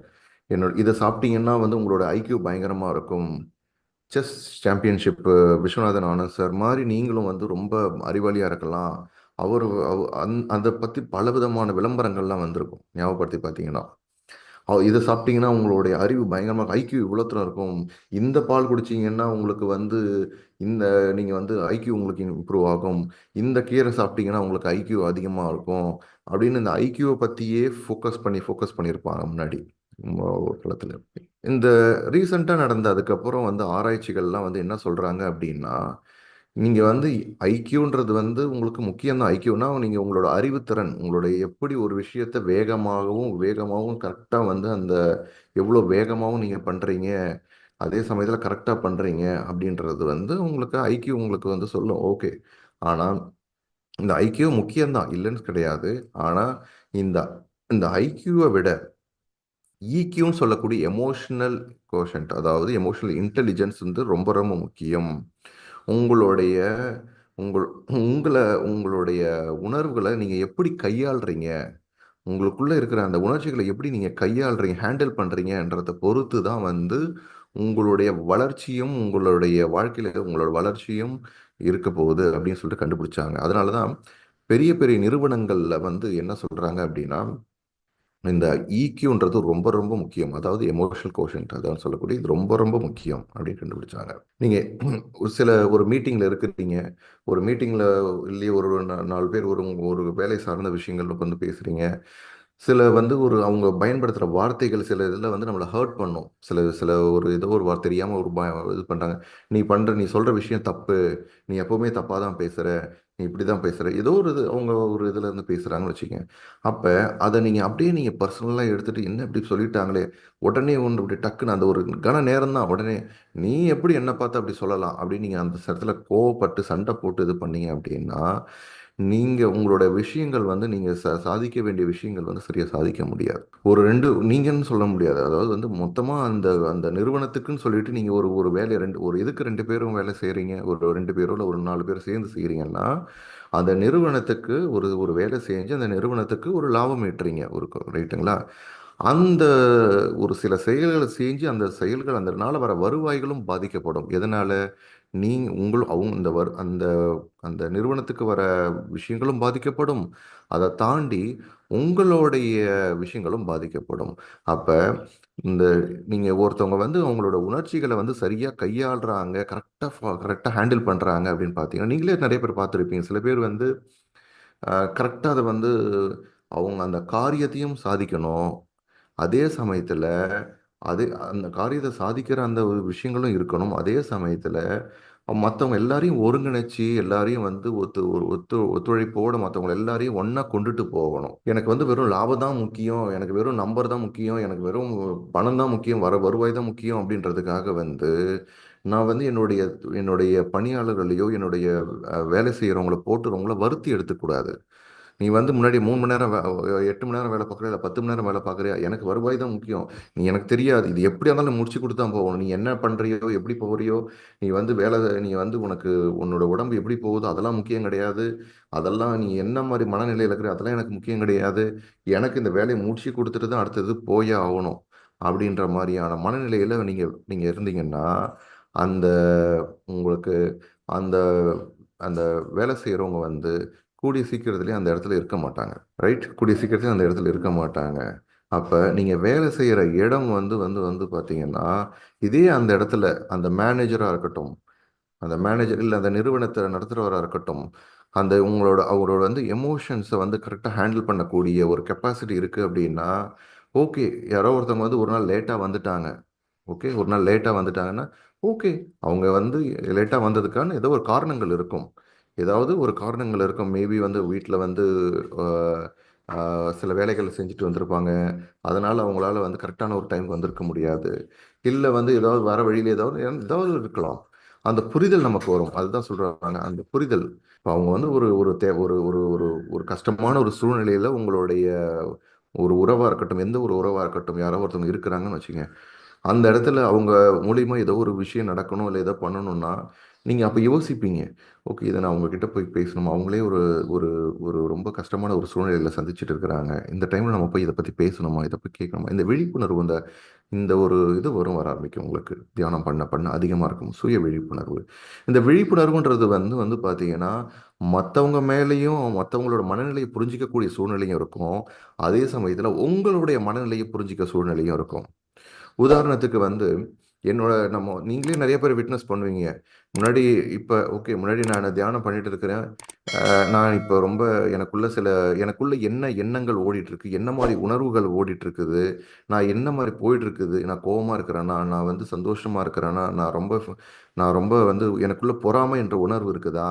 B: என்னோட இதை சாப்பிட்டீங்கன்னா வந்து உங்களோட ஐக்கியூ பயங்கரமாக இருக்கும். Chess championship Viswanathan Anand sir மாதிரி நீங்களும் வந்து ரொம்ப அறிவாளியாக இருக்கலாம். அவர் அவ- அந்- அதை பற்றி பல விதமான விளம்பரங்கள்லாம் வந்திருக்கும். ஞாபகப்படுத்தி பார்த்தீங்கன்னா இதை சாப்பிட்டீங்கன்னா உங்களுடைய அறிவு பயங்கரமாக ஐக்கியூ இவ்வளோத்துல இருக்கும். இந்த பால் குடிச்சீங்கன்னா உங்களுக்கு வந்து இந்த நீங்கள் வந்து ஐக்கியூ உங்களுக்கு இம்ப்ரூவ் ஆகும். இந்த கீரை சாப்பிட்டீங்கன்னா உங்களுக்கு ஐக்கியூ அதிகமாக இருக்கும். அப்படின்னு இந்த ஐக்கியூவை பற்றியே ஃபோக்கஸ் பண்ணி ஃபோக்கஸ் பண்ணியிருப்பாங்க முன்னாடி. காலத்தில். இந்த ரீசண்டாக நடந்த அதுக்கப்புறம் வந்து ஆராய்ச்சிகள்லாம் வந்து என்ன சொல்கிறாங்க அப்படின்னா நீங்கள் வந்து ஐக்கியூன்றது வந்து உங்களுக்கு முக்கியம்தான். ஐக்கியூனா நீங்கள் உங்களோட அறிவுத்திறன் உங்களுடைய எப்படி ஒரு விஷயத்தை வேகமாகவும் வேகமாகவும் கரெக்டாக வந்து அந்த எவ்வளோ வேகமாகவும் நீங்கள் பண்ணுறீங்க அதே சமயத்தில் கரெக்டாக பண்ணுறீங்க அப்படின்றது வந்து உங்களுக்கு ஐக்கியூ உங்களுக்கு வந்து சொல்லும். ஓகே. ஆனால் இந்த ஐக்கியூ முக்கியம்தான். இல்லைன்னு கிடையாது. ஆனால் இந்த இந்த ஐக்கியூவை விட ஈக்யூன்னு சொல்லக்கூடிய எமோஷனல் கோஷன்ட் அதாவது எமோஷனல் இன்டெலிஜென்ஸ் வந்து ரொம்ப ரொம்ப முக்கியம். உங்களுடைய உங்கள் உங்களை உங்களுடைய உணர்வுகளை நீங்கள் எப்படி கையாளுறீங்க? உங்களுக்குள்ளே இருக்கிற அந்த உணர்ச்சிகளை எப்படி நீங்கள் கையாளுறீங்க ஹேண்டில் பண்ணுறீங்கன்றத பொறுத்து தான் வந்து உங்களுடைய வளர்ச்சியும் உங்களுடைய வாழ்க்கையில் உங்களோட வளர்ச்சியும் இருக்க போகுது அப்படின்னு சொல்லிட்டு கண்டுபிடிச்சாங்க. அதனால தான் பெரிய பெரிய நிறுவனங்களில் வந்து என்ன சொல்கிறாங்க அப்படின்னா இந்த ஈக்யூன்றது ரொம்ப ரொம்ப முக்கியம். அதாவது எமோஷனல் கோஷன்ட் அதான் சொல்லக்கூடிய இது ரொம்ப ரொம்ப முக்கியம் அப்படின்னு கண்டுபிடிச்சாங்க. நீங்கள் ஒரு சில ஒரு மீட்டிங்கில் இருக்கிறீங்க. ஒரு மீட்டிங்கில் இல்லையே ஒரு நாலு பேர் ஒரு ஒரு வேலை சார்ந்த விஷயங்கள் வந்து பேசுகிறீங்க சில வந்து ஒரு அவங்க பயன்படுத்துகிற வார்த்தைகள் சில இதில் வந்து நம்மளை ஹர்ட் பண்ணும். சில சில ஒரு ஏதோ ஒரு வார்த்தை தெரியாமல் ஒரு பய இது பண்ணுறாங்க நீ பண்ணுற நீ சொல்கிற விஷயம் தப்பு. நீ எப்போவுமே தப்பாக தான் பேசுகிற நீ இப்படி தான் பேசுகிற ஏதோ ஒரு இது அவங்க ஒரு இதில் இருந்து பேசுகிறாங்கன்னு வச்சுக்கோங்க. அப்போ அதை நீங்கள் அப்படியே நீங்கள் பர்சனலாக எடுத்துகிட்டு என்ன இப்படி சொல்லிட்டாங்களே உடனே ஒன்று இப்படி டக்குன்னு அந்த ஒரு கன நேரம் தான் உடனே நீ எப்படி என்னை பார்த்து அப்படி சொல்லலாம் அப்படின்னு நீங்கள் அந்த இடத்துல கோவப்பட்டு சண்டை போட்டு இது பண்ணீங்க அப்படின்னா நீங்கள் உங்களோட விஷயங்கள் வந்து நீங்கள் ச சாதிக்க வேண்டிய விஷயங்கள் வந்து சரியாக சாதிக்க முடியாது. ஒரு ரெண்டு நீங்கன்னு சொல்ல முடியாது. அதாவது வந்து மொத்தமாக அந்த அந்த நிறுவனத்துக்குன்னு சொல்லிட்டு நீங்கள் ஒரு ஒரு வேலையை ரெண்டு ஒரு இதுக்கு ரெண்டு பேரும் வேலை செய்கிறீங்க ஒரு ரெண்டு பேரோ இல்லை ஒரு நாலு பேர் சேர்ந்து செய்கிறீங்கன்னா அந்த நிறுவனத்துக்கு ஒரு ஒரு வேலை செஞ்சு அந்த நிறுவனத்துக்கு ஒரு லாபம் ஈட்டுறீங்க. ஒரு ரைட்டுங்களா? அந்த ஒரு சில செயல்களை செஞ்சு அந்த செயல்கள் அதனால வர வருவாய்களும் பாதிக்கப்படும். எதனால்? நீ உங்களும் அவங்க இந்த வர் அந்த அந்த நிறுவனத்துக்கு வர விஷயங்களும் பாதிக்கப்படும். அதை தாண்டி உங்களுடைய விஷயங்களும் பாதிக்கப்படும். அப்போ இந்த நீங்கள் ஒருத்தவங்க வந்து அவங்களோட உணர்ச்சிகளை வந்து சரியாக கையாளுறாங்க கரெக்டாக கரெக்டாக ஹேண்டில் பண்ணுறாங்க அப்படின்னு பார்த்தீங்கன்னா நீங்களே நிறைய பேர் பார்த்துருப்பீங்க சில பேர் வந்து கரெக்டாக அதை வந்து அவங்க அந்த காரியத்தையும் சாதிக்கணும். அதே சமயத்தில் அதே அந்த காரியத்தை சாதிக்கிற அந்த ஒரு விஷயங்களும் இருக்கணும். அதே சமயத்தில் மற்றவங்க எல்லாரையும் ஒருங்கிணைச்சு எல்லாரையும் வந்து ஒத்து ஒரு ஒத்து ஒத்துழைப்போடு மற்றவங்க எல்லாரையும் ஒன்றா கொண்டுட்டு போகணும். எனக்கு வந்து வெறும் லாபம் தான் முக்கியம் எனக்கு வெறும் நம்பர் தான் முக்கியம் எனக்கு வெறும் பணம் தான் முக்கியம் வர வருவாய் தான் முக்கியம் அப்படின்றதுக்காக வந்து நான் வந்து என்னுடைய என்னுடைய பணியாளர்களையோ என்னுடைய வேலை செய்கிறவங்கள போட்டுறவங்கள வருத்தி எடுத்துக்கூடாது நீ வந்து முன்னாடி மூணு மணி நேரம் எட்டு மணி நேரம் வேலை பார்க்குறியா? இல்லை பத்து மணி நேரம் வேலை பார்க்குறியா? எனக்கு வருவாய் தான் முக்கியம். நீ எனக்கு தெரியாது. இது எப்படியா இருந்தாலும் முடிச்சு கொடுத்து தான் போகணும். நீ என்ன பண்ணுறியோ எப்படி போகிறியோ நீ வந்து வேலை நீ வந்து உனக்கு உன்னோட உடம்பு எப்படி போகுதோ அதெல்லாம் முக்கியம் கிடையாது. அதெல்லாம் நீ என்ன மாதிரி மனநிலையில் இருக்கிற அதெல்லாம் எனக்கு முக்கியம் கிடையாது. எனக்கு இந்த வேலையை முடிச்சு கொடுத்துட்டு தான் அடுத்தது போயே ஆகணும். அப்படின்ற மாதிரியான மனநிலையில் நீங்கள் நீங்கள் இருந்தீங்கன்னா அந்த உங்களுக்கு அந்த அந்த வேலை செய்கிறவங்க வந்து கூடிய சீக்கிரத்துலேயே அந்த இடத்துல இருக்க மாட்டாங்க. ரைட் கூடிய சீக்கிரத்துலேயே அந்த இடத்துல இருக்க மாட்டாங்க. அப்போ நீங்கள் வேலை செய்கிற இடம் வந்து வந்து வந்து பார்த்தீங்கன்னா இதே அந்த இடத்துல அந்த மேனேஜராக இருக்கட்டும் அந்த மேனேஜர் இல்லை அந்த நிறுவனத்தை நடத்துகிறவராக இருக்கட்டும் அந்த உங்களோட அவரோட வந்து எமோஷன்ஸை வந்து கரெக்டாக ஹேண்டில் பண்ணக்கூடிய ஒரு கெப்பாசிட்டி இருக்குது அப்படின்னா ஓகே யாரோ ஒருத்தவங்க வந்து ஒரு நாள் லேட்டாக வந்துட்டாங்க. ஓகே ஒரு நாள் லேட்டாக வந்துட்டாங்கன்னா ஓகே அவங்க வந்து லேட்டாக வந்ததுக்கான ஏதோ ஒரு காரணங்கள் இருக்கும். ஏதாவது ஒரு காரணங்கள் இருக்கும். மேபி வந்து வீட்டில் வந்து சில வேலைகள் செஞ்சுட்டு வந்திருப்பாங்க. அதனால் அவங்களால வந்து கரெக்டான ஒரு டைமுக்கு வந்திருக்க முடியாது. இல்லை வந்து ஏதாவது வர வழியில் ஏதாவது ஏதாவது இருக்கலாம். அந்த புரிதல் நமக்கு வரும். அதுதான் சொல்கிறாங்க அந்த புரிதல். இப்போ அவங்க வந்து ஒரு ஒரு தே ஒரு ஒரு ஒரு ஒரு கஷ்டமான ஒரு சூழ்நிலையில் உங்களுடைய ஒரு உறவாக இருக்கட்டும் எந்த ஒரு உறவாக இருக்கட்டும் யாரோ ஒருத்தவங்க இருக்கிறாங்கன்னு வச்சுங்க அந்த இடத்துல அவங்க மூலியமாக ஏதோ ஒரு விஷயம் நடக்கணும் இல்லை ஏதோ பண்ணணும்னா நீங்கள் அப்போ யோசிப்பீங்க ஓகே இதை நான் உங்ககிட்ட போய் பேசணும். அவங்களே ஒரு ஒரு ஒரு ரொம்ப கஷ்டமான ஒரு சூழ்நிலையில் சந்திச்சுட்டு இருக்கிறாங்க. இந்த டைமில் நம்ம போய் இதை பற்றி பேசணுமா? இதை போய் கேட்கணுமா? இந்த விழிப்புணர்வு இந்த இந்த ஒரு இது வரும் வர ஆரம்பிக்கும் உங்களுக்கு. தியானம் பண்ண பண்ண அதிகமாக இருக்கும். சுய விழிப்புணர்வு. இந்த விழிப்புணர்வுன்றது வந்து வந்து பார்த்தீங்கன்னா மற்றவங்க மேலேயும் மற்றவங்களோட மனநிலையை புரிஞ்சிக்கக்கூடிய சூழ்நிலையும் இருக்கும். அதே சமயத்தில் உங்களுடைய மனநிலையை புரிஞ்சிக்க சூழ்நிலையும் இருக்கும். உதாரணத்துக்கு வந்து என்னோட நம்ம நீங்களே நிறைய பேர் விட்னஸ் பண்ணுவீங்க. முன்னாடி இப்போ ஓகே முன்னாடி நான் தியானம் பண்ணிட்டு இருக்கிறேன். நான் இப்போ ரொம்ப எனக்குள்ள சில எனக்குள்ள என்ன எண்ணங்கள் ஓடிட்டு இருக்கு என்ன மாதிரி உணர்வுகள் ஓடிட்டு இருக்குது நான் என்ன மாதிரி போயிட்டு இருக்குது நான் கோவமா இருக்கிறேனா நான் வந்து சந்தோஷமா இருக்கிறேன்னா நான் ரொம்ப நான் ரொம்ப வந்து எனக்குள்ள பொறாமை என்ற உணர்வு இருக்குதா?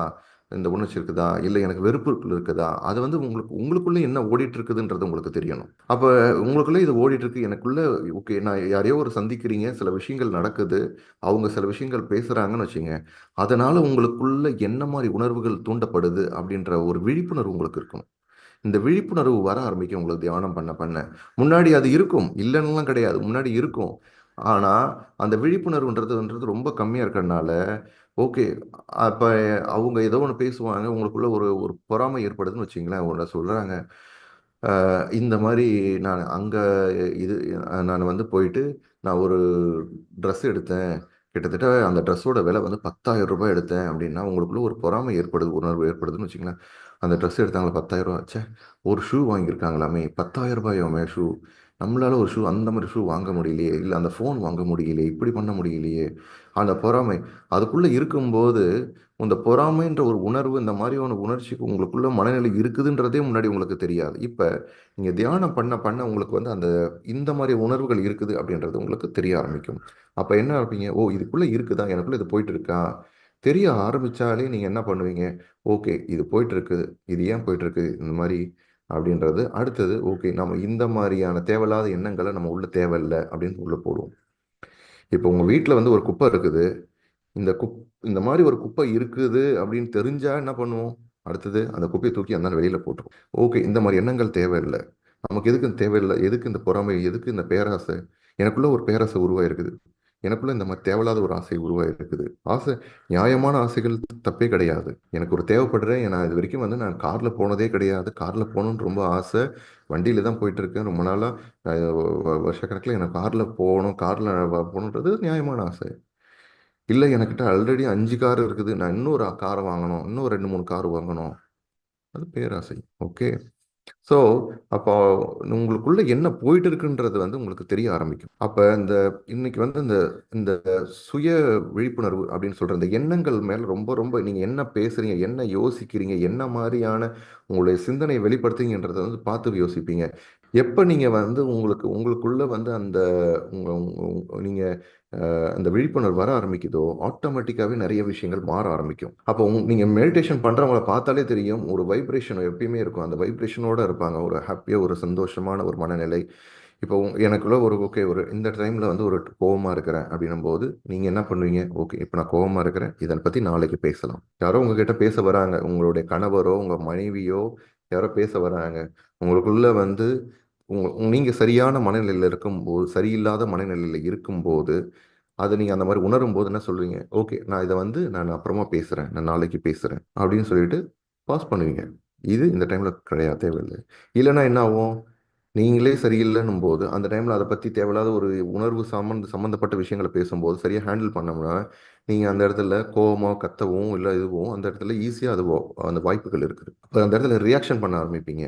B: இந்த உணர்ச்சி இருக்குதா? இல்லை எனக்கு வெறுப்பு இருக்குதா? அது வந்து உங்களுக்கு உங்களுக்குள்ளே என்ன ஓடிட்டு இருக்குதுன்றது உங்களுக்கு தெரியணும். அப்போ உங்களுக்குள்ளே இது ஓடிட்டு இருக்கு எனக்குள்ளே ஓகே நான் யாரையோ ஒரு சந்திக்கிறீங்க சில விஷயங்கள் நடக்குது அவங்க சில விஷயங்கள் பேசுகிறாங்கன்னு வச்சுங்க அதனால் உங்களுக்குள்ள என்ன மாதிரி உணர்வுகள் தூண்டப்படுது அப்படின்ற ஒரு விழிப்புணர்வு உங்களுக்கு இருக்கணும். இந்த விழிப்புணர்வு வர ஆரம்பிக்கும் உங்களுக்கு தியானம் பண்ண பண்ண. முன்னாடி அது இருக்கும். இல்லைன்னுலாம் கிடையாது. முன்னாடி இருக்கும். ஆனால் அந்த விழிப்புணர்வுன்றதுன்றது ரொம்ப கம்மியாக இருக்கிறதுனால ஓகே. அப்போ அவங்க ஏதோ ஒன்று பேசுவாங்க. உங்களுக்குள்ள ஒரு ஒரு பொறாமை ஏற்படுதுன்னு வச்சிங்களேன் அவங்க சொல்கிறாங்க இந்த மாதிரி நான் அங்கே இது நான் வந்து போயிட்டு நான் ஒரு ட்ரெஸ் எடுத்தேன். கிட்டத்தட்ட அந்த ட்ரெஸ்ஸோட விலை வந்து பத்தாயிரம் ரூபாய் எடுத்தேன் அப்படின்னா உங்களுக்குள்ள ஒரு பொறாமை ஏற்படுது உணர்வு ஏற்படுதுன்னு வச்சுங்களேன் அந்த ட்ரெஸ் எடுத்தாங்களா பத்தாயிரம் ரூபா ச்சே ஒரு ஷூ வாங்கியிருக்காங்களாமே. பத்தாயிரம் ரூபாயாமே ஷூ. நம்மளால ஒரு ஷூ அந்த மாதிரி ஷூ வாங்க முடியலையே. இல்லை அந்த ஃபோன் வாங்க முடியலையே. இப்படி பண்ண முடியலையே. அந்த பொறாமை. அதுக்குள்ளே இருக்கும்போது இந்த பொறாமைன்ற ஒரு உணர்வு இந்த மாதிரியான உணர்ச்சிக்கு உங்களுக்குள்ள மனநிலை இருக்குதுன்றதே முன்னாடி உங்களுக்கு தெரியாது. இப்போ நீங்கள் தியானம் பண்ண பண்ண உங்களுக்கு வந்து அந்த இந்த மாதிரி உணர்வுகள் இருக்குது அப்படின்றது உங்களுக்கு தெரிய ஆரம்பிக்கும். அப்போ என்ன இருப்பீங்க ஓ இதுக்குள்ளே இருக்குதா? எனக்குள்ளே இது போயிட்டு இருக்கா தெரிய ஆரம்பிச்சாலே நீங்கள் என்ன பண்ணுவீங்க? ஓகே இது போயிட்டு இருக்குது இது ஏன் போயிட்டு இருக்குது இந்த மாதிரி அப்படின்றது. அடுத்தது ஓகே நம்ம இந்த மாதிரியான தேவையில்லாத எண்ணங்களை நம்ம உள்ள தேவையில்லை அப்படின்னு உள்ள போடுவோம். இப்போ உங்கள் வீட்டில் வந்து ஒரு குப்பை இருக்குது. இந்த குப் இந்த மாதிரி ஒரு குப்பை இருக்குது அப்படின்னு தெரிஞ்சால் என்ன பண்ணுவோம்? அடுத்தது அந்த குப்பையை தூக்கி அந்த வெளியில் போட்டுருவோம். ஓகே இந்த மாதிரி எண்ணங்கள் தேவையில்லை. நமக்கு எதுக்கு தேவையில்லை? எதுக்கு இந்த பொறாமை? எதுக்கு இந்த பேராசை? எனக்குள்ளே ஒரு பேராசை உருவாயிருக்குது. எனக்குள்ள இந்த மாதிரி தேவையில்லாத ஒரு ஆசை உருவாயிருக்குது. ஆசை நியாயமான ஆசைகள் தப்பே கிடையாது. எனக்கு ஒரு தேவைப்படுறேன் நான் இது வரைக்கும் வந்து நான் காரில் போனதே கிடையாது. காரில் போகணுன்னு ரொம்ப ஆசை. வண்டியில் தான் போயிட்டு இருக்கேன் ரொம்ப நாளாக வருஷக்கணக்கில் எனக்கு காரில் போகணும் காரில் போகணுன்றது நியாயமான ஆசை. இல்லை எனக்கிட்ட ஆல்ரெடி அஞ்சு கார் இருக்குது. நான் இன்னொரு காரை வாங்கணும் இன்னும் ரெண்டு மூணு கார் வாங்கணும். அது பேராசை. ஓகே. ஸோ அப்போ உங்களுக்குள்ள என்ன போயிட்டு இருக்குன்றது வந்து உங்களுக்கு தெரிய ஆரம்பிக்கும். அப்போ இந்த இன்னைக்கு வந்து இந்த இந்த சுய விழிப்புணர்வு அப்படின்னு சொல்ற இந்த எண்ணங்கள் மேல ரொம்ப ரொம்ப நீங்க என்ன பேசுறீங்க என்ன யோசிக்கிறீங்க என்ன மாதிரியான உங்களுடைய சிந்தனை வெளிப்படுத்துங்கன்றதை வந்து பார்த்து யோசிப்பீங்க. எப்போ நீங்கள் வந்து உங்களுக்கு உங்களுக்குள்ளே வந்து அந்த உங்கள் நீங்கள் அந்த விழிப்புணர்வு வர ஆரம்பிக்குதோ ஆட்டோமேட்டிக்காகவே நிறைய விஷயங்கள் மாற ஆரம்பிக்கும். அப்போ உங் நீங்கள் மெடிடேஷன் பண்ணுறவங்கள பார்த்தாலே தெரியும் ஒரு வைப்ரேஷன் எப்பயுமே இருக்கும். அந்த வைப்ரேஷனோடு இருப்பாங்க. ஒரு ஹாப்பியாக ஒரு சந்தோஷமான ஒரு மனநிலை. இப்போ எனக்குள்ள ஒரு ஓகே ஒரு இந்த டைமில் வந்து ஒரு கோவமாக இருக்கிறேன் அப்படின்னும் போது நீங்கள் என்ன பண்ணுவீங்க? ஓகே இப்போ நான் கோவமாக இருக்கிறேன். இதை பற்றி நாளைக்கு பேசலாம். யாரோ உங்ககிட்ட பேச வராங்க. உங்களுடைய கணவரோ உங்கள் மனைவியோ யாரோ பேச வராங்க. உங்களுக்குள்ள வந்து உங்க நீங்கள் சரியான மனநிலையில் இருக்கும்போது சரியில்லாத மனநிலையில் இருக்கும்போது அதை நீங்கள் அந்த மாதிரி உணரும்போது என்ன சொல்லுவீங்க? ஓகே நான் இதை வந்து நான் அப்புறமா பேசுகிறேன் நான் நாளைக்கு பேசுகிறேன் அப்படின்னு சொல்லிட்டு பாஸ் பண்ணுவீங்க. இது இந்த டைமில் கிடையாது தேவையில்லை. இல்லைன்னா என்ன ஆகும்? நீங்களே சரியில்லைன்னும் போது அந்த டைமில் அதை பற்றி தேவையில்லாத ஒரு உணர்வு சம்மந்த சம்மந்தப்பட்ட விஷயங்களை பேசும்போது சரியாக ஹேண்டில் பண்ணோம்னா நீங்கள் அந்த இடத்துல கோவமோ கத்தவும் இல்லை இதுவும் அந்த இடத்துல ஈஸியாக அது வா- அந்த வாய்ப்புகள் இருக்குது. அப்போ அந்த இடத்துல ரியாக்ஷன் பண்ண ஆரம்பிப்பீங்க.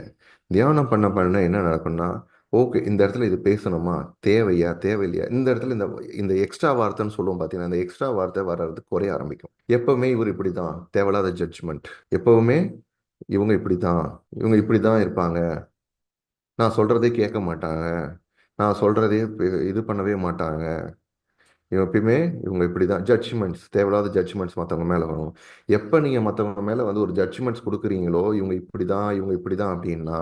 B: தியானம் பண்ண பண்ண என்ன நடக்கும்னா ஓகே இந்த இடத்துல இது பேசணுமா? தேவையா? தேவையில்லையா? இந்த இடத்துல இந்த இந்த எக்ஸ்ட்ரா வார்த்தைன்னு சொல்லுவோம் பார்த்தீங்கன்னா இந்த எக்ஸ்ட்ரா வார்த்தை வர்றது குறைய ஆரம்பிக்கும். எப்பவுமே இவர் இப்படி தான் தேவையில்லாத ஜட்ஜ்மெண்ட் எப்பவுமே இவங்க இப்படி தான் இவங்க இப்படி தான் இருப்பாங்க. நான் சொல்கிறதே கேட்க மாட்டாங்க. நான் சொல்கிறதே இது பண்ணவே மாட்டாங்க. எப்பயுமே இவங்க இப்படி தான் ஜட்ஜ்மெண்ட்ஸ் தேவையில்லாத ஜட்ஜ்மெண்ட்ஸ் மற்றவங்க மேலே வரும். எப்போ நீங்கள் மற்றவங்க மேலே வந்து ஒரு ஜட்ஜ்மெண்ட்ஸ் கொடுக்குறீங்களோ இவங்க இப்படி தான் இவங்க இப்படி தான் அப்படின்னா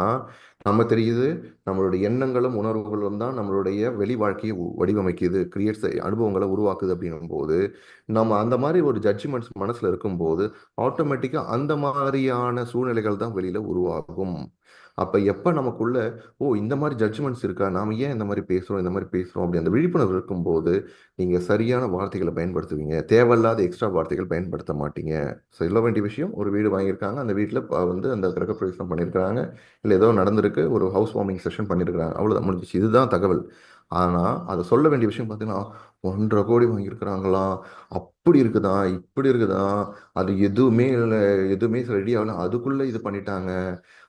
B: நம்ம தெரியுது நம்மளுடைய எண்ணங்களும் உணர்வுகளும் தான் நம்மளுடைய வெளி வாழ்க்கையை வடிவமைக்குது கிரியேட்ஸ் அனுபவங்களை உருவாக்குது அப்படின்னும் போது நம்ம அந்த மாதிரி ஒரு ஜட்ஜ்மெண்ட்ஸ் மனசில் இருக்கும்போது ஆட்டோமேட்டிக்காக அந்த மாதிரியான சூழ்நிலைகள் தான் வெளியில் உருவாகும். அப்போ எப்போ நமக்குள்ள ஓ இந்த மாதிரி ஜட்ஜ்மெண்ட்ஸ் இருக்கா? நாம் ஏன் இந்த மாதிரி பேசுகிறோம் இந்த மாதிரி பேசுகிறோம் அப்படி அந்த விழிப்புணர்வு இருக்கும்போது நீங்கள் சரியான வார்த்தைகளை பயன்படுத்துவீங்க. தேவையில்லாத எக்ஸ்ட்ரா வார்த்தைகள் பயன்படுத்த மாட்டீங்க. சொல்ல வேண்டிய விஷயம் ஒரு வீடு வாங்கியிருக்காங்க அந்த வீட்டில் வந்து அந்த கிரகப்பிரவேசம் பண்ணியிருக்கிறாங்க. இல்லை ஏதோ நடந்திருக்கு ஒரு ஹவுஸ் வார்மிங் செஷன் பண்ணியிருக்கிறாங்க. அவ்வளோதான் முடிஞ்சிச்சு. இதுதான் தகவல். ஆனால் அதை சொல்ல வேண்டிய விஷயம் பார்த்தீங்கன்னா ஒன்றரை கோடி வாங்கியிருக்கிறாங்களா? அப்படி இருக்குதா? இப்படி இருக்குதா? அது எதுவுமே இல்லை எதுவுமே ரெடி ஆகல. அதுக்குள்ளே இது பண்ணிட்டாங்க.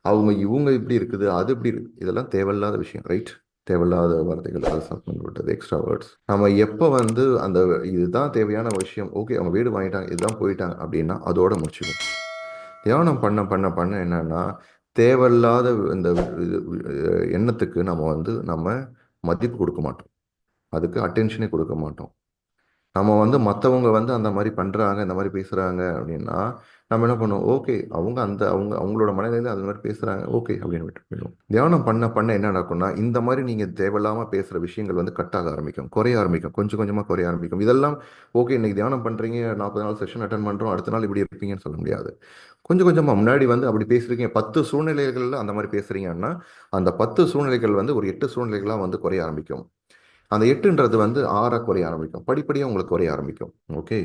B: அவங்க இவங்க இப்படி இருக்குது அது இப்படி இருக்கு? இதெல்லாம் தேவையில்லாத விஷயம் ரைட் தேவையில்லாத வார்த்தைகள் அதை சம்மந்தப்பட்டது எக்ஸ்ட்ரா வேர்ட்ஸ் நம்ம எப்போ வந்து அந்த இதுதான் தேவையான விஷயம் ஓகே அவங்க வீடு வாங்கிட்டாங்க இதுதான் போயிட்டாங்க அப்படின்னா அதோட முடிச்சுக்கும் தியானம் பண்ண பண்ண பண்ண என்னன்னா தேவையில்லாத இந்த எண்ணத்துக்கு நம்ம வந்து நம்ம மதிப்பு கொடுக்க மாட்டோம். அதுக்கு அட்டென்ஷனே கொடுக்க மாட்டோம். நம்ம வந்து மற்றவங்க வந்து அந்த மாதிரி பண்ணுறாங்க இந்த மாதிரி பேசுகிறாங்க அப்படின்னா நம்ம என்ன பண்ணுவோம் ஓகே அவங்க அந்த அவங்க அவங்களோட மனநிலையில் அந்த மாதிரி பேசுகிறாங்க ஓகே அப்படின்னு விட்டு தியானம் பண்ண பண்ண என்ன நடக்கும்னா இந்த மாதிரி நீங்கள் தேவையில்லாமல் பேசுகிற விஷயங்கள் வந்து கட்டாக ஆரம்பிக்கும். குறைய ஆரம்பிக்கும். கொஞ்சம் கொஞ்சமாக குறைய ஆரம்பிக்கும். இதெல்லாம் ஓகே இன்னைக்கு தியானம் பண்ணுறீங்க நாற்பது நாள் செஷன் அட்டன் பண்ணுறோம் அடுத்த நாள் இப்படி இருப்பீங்கன்னு சொல்ல முடியாது. கொஞ்சம் கொஞ்சமாக முன்னாடி வந்து அப்படி பேசுறீங்க பத்து சூழ்நிலைகளில் அந்த மாதிரி பேசுறீங்கன்னா அந்த பத்து சூழ்நிலைகள் வந்து ஒரு எட்டு சூழ்நிலைகளாக வந்து குறைய ஆரம்பிக்கும். அந்த எட்டுன்றது வந்து ஆறாக குறைய ஆரம்பிக்கும். படிப்படியாக உங்களுக்கு குறைய ஆரம்பிக்கும். ஓகே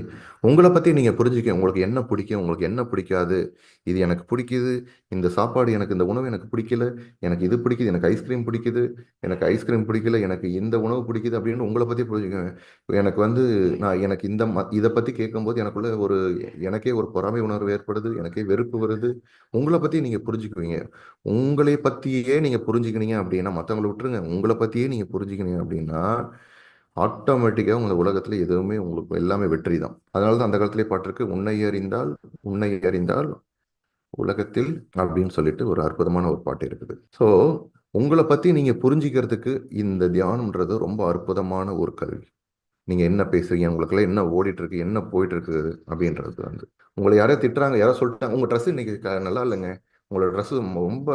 B: உங்களை பற்றி நீங்கள் புரிஞ்சுக்க உங்களுக்கு என்ன பிடிக்கும் உங்களுக்கு என்ன பிடிக்காது இது எனக்கு பிடிக்குது இந்த சாப்பாடு எனக்கு இந்த உணவு எனக்கு பிடிக்கல எனக்கு இது பிடிக்குது எனக்கு ஐஸ்கிரீம் பிடிக்குது எனக்கு ஐஸ்கிரீம் பிடிக்கல எனக்கு இந்த உணவு பிடிக்குது அப்படின்னு உங்களை பற்றி புரிஞ்சுக்க எனக்கு வந்து நான் எனக்கு இந்த ம இதை பற்றி கேட்கும்போது எனக்குள்ள ஒரு எனக்கே ஒரு பொறாமை உணர்வு ஏற்படுது எனக்கே வெறுப்பு வருது. உங்களை பற்றி நீங்கள் புரிஞ்சுக்குவீங்க. உங்களை பற்றியே நீங்கள் புரிஞ்சுக்கினீங்க அப்படின்னா மற்றவங்களை விட்டுருங்க. உங்களை பற்றியே நீங்கள் புரிஞ்சுக்கினீங்க அப்படின்னா ஆட்டோமேட்டிக்காக உங்கள் உலகத்தில் எதுவுமே உங்களுக்கு எல்லாமே வெற்றி தான் அதனால தான் அந்த காலத்திலே பாட்டிருக்கு உன்னை அறிந்தால் உன்னை அறிந்தால் உலகத்தில் அப்படின்னு சொல்லிட்டு ஒரு அற்புதமான ஒரு பாட்டு இருக்குது. ஸோ உங்களை பற்றி நீங்கள் புரிஞ்சிக்கிறதுக்கு இந்த தியானம்ன்றது ரொம்ப அற்புதமான ஒரு கல்வி நீங்கள் என்ன பேசுறீங்க உங்களுக்குள்ள என்ன ஓடிட்டு இருக்கு என்ன போயிட்டு இருக்கு அப்படின்றது வந்து. உங்களை யாரோ திட்டுறாங்க யாரோ சொல்லிட்டாங்க உங்கள் ட்ரெஸ் இன்னைக்கு நல்லா இல்லைங்க. உங்களோட ட்ரெஸ் ரொம்ப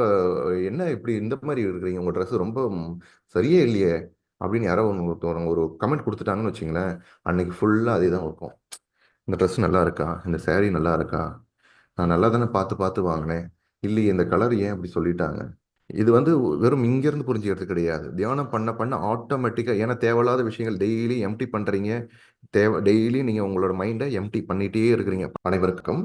B: என்ன இப்படி இந்த மாதிரி இருக்கிறீங்க? உங்கள் ட்ரெஸ் ரொம்ப சரியே இல்லையே. அப்படின்னு யாரோ ஒன்று ஒருத்தவங்க ஒரு கமெண்ட் கொடுத்துட்டாங்கன்னு வச்சிங்களேன் அன்னைக்கு ஃபுல்லாக அதே தான் இருக்கும். இந்த ட்ரெஸ் நல்லா இருக்கா? இந்த சேரீ நல்லா இருக்கா? நான் நல்லா தானே பார்த்து பார்த்து வாங்கினேன். இல்லையே இந்த கலர் ஏன் அப்படி சொல்லிட்டாங்க? இது வந்து வெறும் இங்கேருந்து புரிஞ்சுக்கிறது கிடையாது. தியானம் பண்ண பண்ண ஆட்டோமேட்டிக்காக ஏன்னா தேவையில்லாத விஷயங்கள் டெய்லி எம்டி பண்ணுறீங்க தேவை டெய்லி நீங்கள் உங்களோட மைண்டை எம்டி பண்ணிகிட்டே இருக்கிறீங்க அனைவருக்கும்.